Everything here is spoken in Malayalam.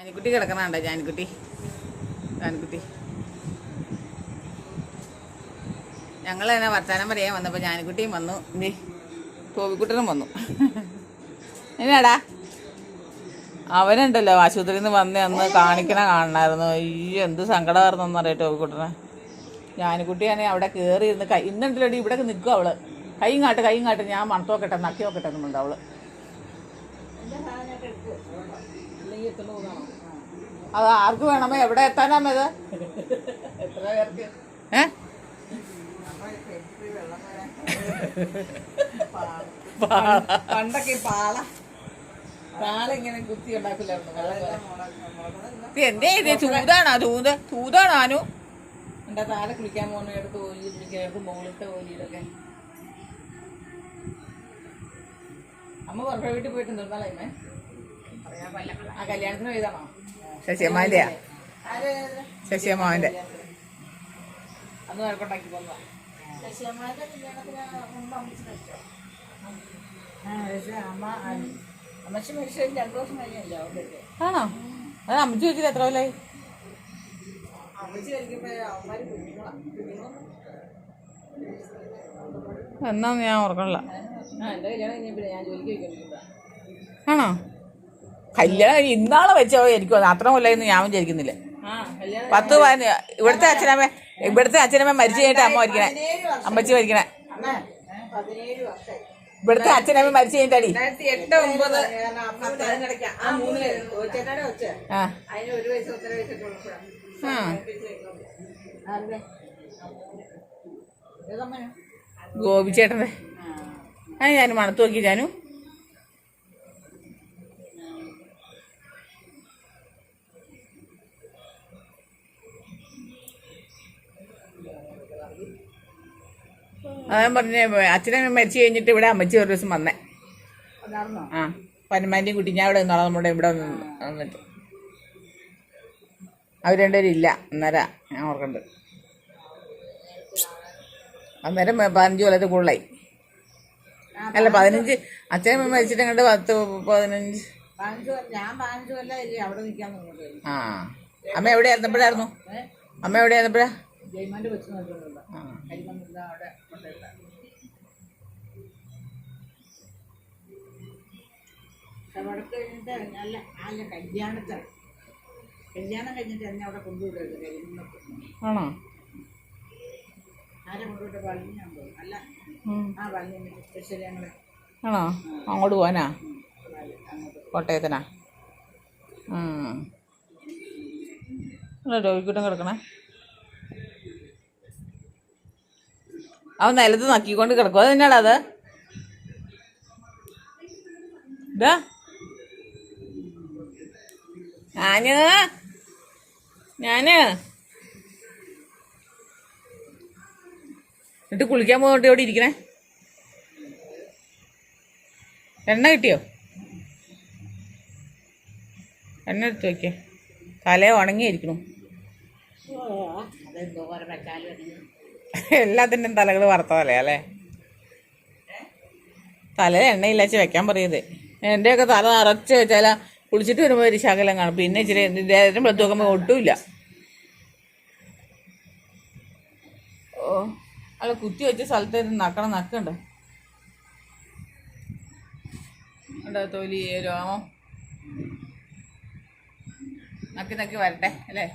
ജാനിക്കുട്ടി കിടക്കണാണ്ടോ ജാനിക്കുട്ടി ജാനിക്കുട്ടി ഞങ്ങൾ തന്നെ വർത്താനം പറയാൻ വന്നപ്പോൾ ജാനിക്കുട്ടിയും വന്നു. ഇനി ടോബിക്കുട്ടനും വന്നു. എന്നാടാ അവനുണ്ടല്ലോ ആശുപത്രിയിൽ നിന്ന് വന്ന് അന്ന് കാണിക്കണ കാണണമായിരുന്നു ഈ എന്ത് സങ്കടമായിരുന്നു അറിയാം ടോബിക്കുട്ടനെ ജാനിക്കുട്ടിയാണെ അവിടെ കയറി ഇരുന്ന് കൈ ഇന്നുണ്ടല്ലോ ഇവിടെ നിൽക്കും അവൾ. കൈയും കാട്ട് കൈയും കാട്ട് ഞാൻ മണത്തോക്കട്ടെ നക്കി നോക്കട്ടെ എന്നുണ്ട് അവൾ. അത് ആർക്ക് വേണമോ? എവിടെ എത്താനാമോ ഇത് ഏ? പണ്ടൊക്കെ പാള പാള. ഇങ്ങനെ കുത്തി ഉണ്ടാക്കില്ലായിരുന്നു? എന്തേ ഇത് ചൂതാണോ ചൂത് ചൂതാണോ അനു. എന്റെ താഴെ കുളിക്കാൻ പോകുന്ന എടുത്ത് ഓലി കുളിക്കാൻ മുകളിലത്തെ ഓലിയിലൊക്കെ അമ്മ പുറത്തെ വീട്ടിൽ പോയിട്ട് നിർന്നാലേ ആ കല്യാണത്തിന് പോയതാണോ? ശശിയമ്മാന്റെയാ ശശിയമ്മാവന്റെ അന്ന് വഴക്കുണ്ടാക്കി പോന്നതാ അമ്മച്ചി മരിച്ചതിന് രണ്ടു ദിവസം കഴിഞ്ഞല്ലോ അവരുടെ ആണോ? അത് അമ്മച്ചി വെച്ചിട്ട് എത്ര കൊല്ലായി? എന്നാന്ന് ഞാൻ ഓർക്കണില്ല. ആണോ? കല്യാണം ഇന്നാളെ വെച്ചോ എനിക്ക് അത്രമല്ല അത്ര കൊല്ലായിരുന്നു ഞാൻ വിചാരിക്കുന്നില്ല. പത്ത് പതിന ഇവിടുത്തെ അച്ഛനമ്മ ഇവിടുത്തെ അച്ഛനമ്മ മരിച്ചു കഴിഞ്ഞിട്ട് അമ്മ മരിക്കണേ. അമ്മച്ചി മരിക്കണേ. വർഷമായി. ഇവിടുത്തെ അച്ഛനമ്മ മരിച്ചു കഴിഞ്ഞിട്ടാടി. ഗോപിച്ചേട്ടനെ എട്ട് ഒമ്പത്. ആ ഞാൻ മണത്ത് നോക്കി ഞാനു. അതാ പറഞ്ഞ അച്ഛനെ മരിച്ചു കഴിഞ്ഞിട്ട് ഇവിടെ അമ്മച്ചി ഒരു ദിവസം വന്നേ. ആ പനമാന്റെയും കുട്ടി ഞാൻ ഇവിടെ നിന്നോളാം നമ്മുടെ ഇവിടെ വന്ന് വന്നിട്ട്. അവർ രണ്ടുപേരും ഇല്ല അന്നേരം ഞാൻ ഓർക്കണ്ട്. അന്നേരം പതിനഞ്ച് കൊല്ലത്ത് കൂടുതലായി. അല്ല പതിനഞ്ച് അച്ഛനെ മരിച്ചിട്ട് അങ്ങോട്ട് പത്ത് പതിനഞ്ച്. ആ. അമ്മ എവിടെയായിരുന്നപ്പോഴായിരുന്നു അമ്മ എവിടെയായിരുന്നപ്പോഴാ ജയ്മാന്റെ വെച്ച് നോക്കുന്നുണ്ട് ആ കരിമണ്ണില്ല അവിടെ കൊണ്ടില്ല വടക്ക് കഴിഞ്ഞിട്ട് അല്ല അല്ല കല്യാണത്തിന് കല്യാണം കഴിഞ്ഞിട്ട് എന്നെ അവിടെ കൊണ്ടുവിടരുത് കരിമണ്ണത്ത് ആണോ? ആരെ കൊണ്ടുവിട്ട് പള്ളി ഞാൻ പോയി അല്ല ആ പള്ളി സ്പെഷ്യൽ ആണോ? അങ്ങോട്ട് പോവാനാ? കോട്ടയത്തിനാ? രോഗിക്കൂട്ടം കിടക്കണേ. അവൻ നിലത്ത് നക്കിക്കൊണ്ട് കിടക്കും അത് തന്നെയാടാ അത്? ഇതാ. ഞാൻ? ഞാൻ? എന്നിട്ട് കുളിക്കാൻ പോയിട്ട് ഇവിടെ ഇരിക്കണേ? എണ്ണ കിട്ടിയോ? എണ്ണ എടുത്ത് വെക്കേ. തല ഉണങ്ങിയിരിക്കണം എല്ലാത്തിന്റെയും തലകൾ വറുത്ത തലയല്ലേ? തല എണ്ണയില്ലാച്ച് വെക്കാൻ പറയത് എന്റെയൊക്കെ തല നിറച്ച് വെച്ചാൽ കുളിച്ചിട്ട് വരുമ്പോൾ ഒരു ശകലം കാണും. പിന്നെ ഇച്ചിരി വെളുത്ത് നോക്കുമ്പോൾ ഒട്ടുമില്ല. ഓ അല്ല കുത്തി വെച്ച സ്ഥലത്ത് നക്കണം നക്കണ്ട? തൊലി രോമം? നക്കി നക്കി വരട്ടെ അല്ലേ?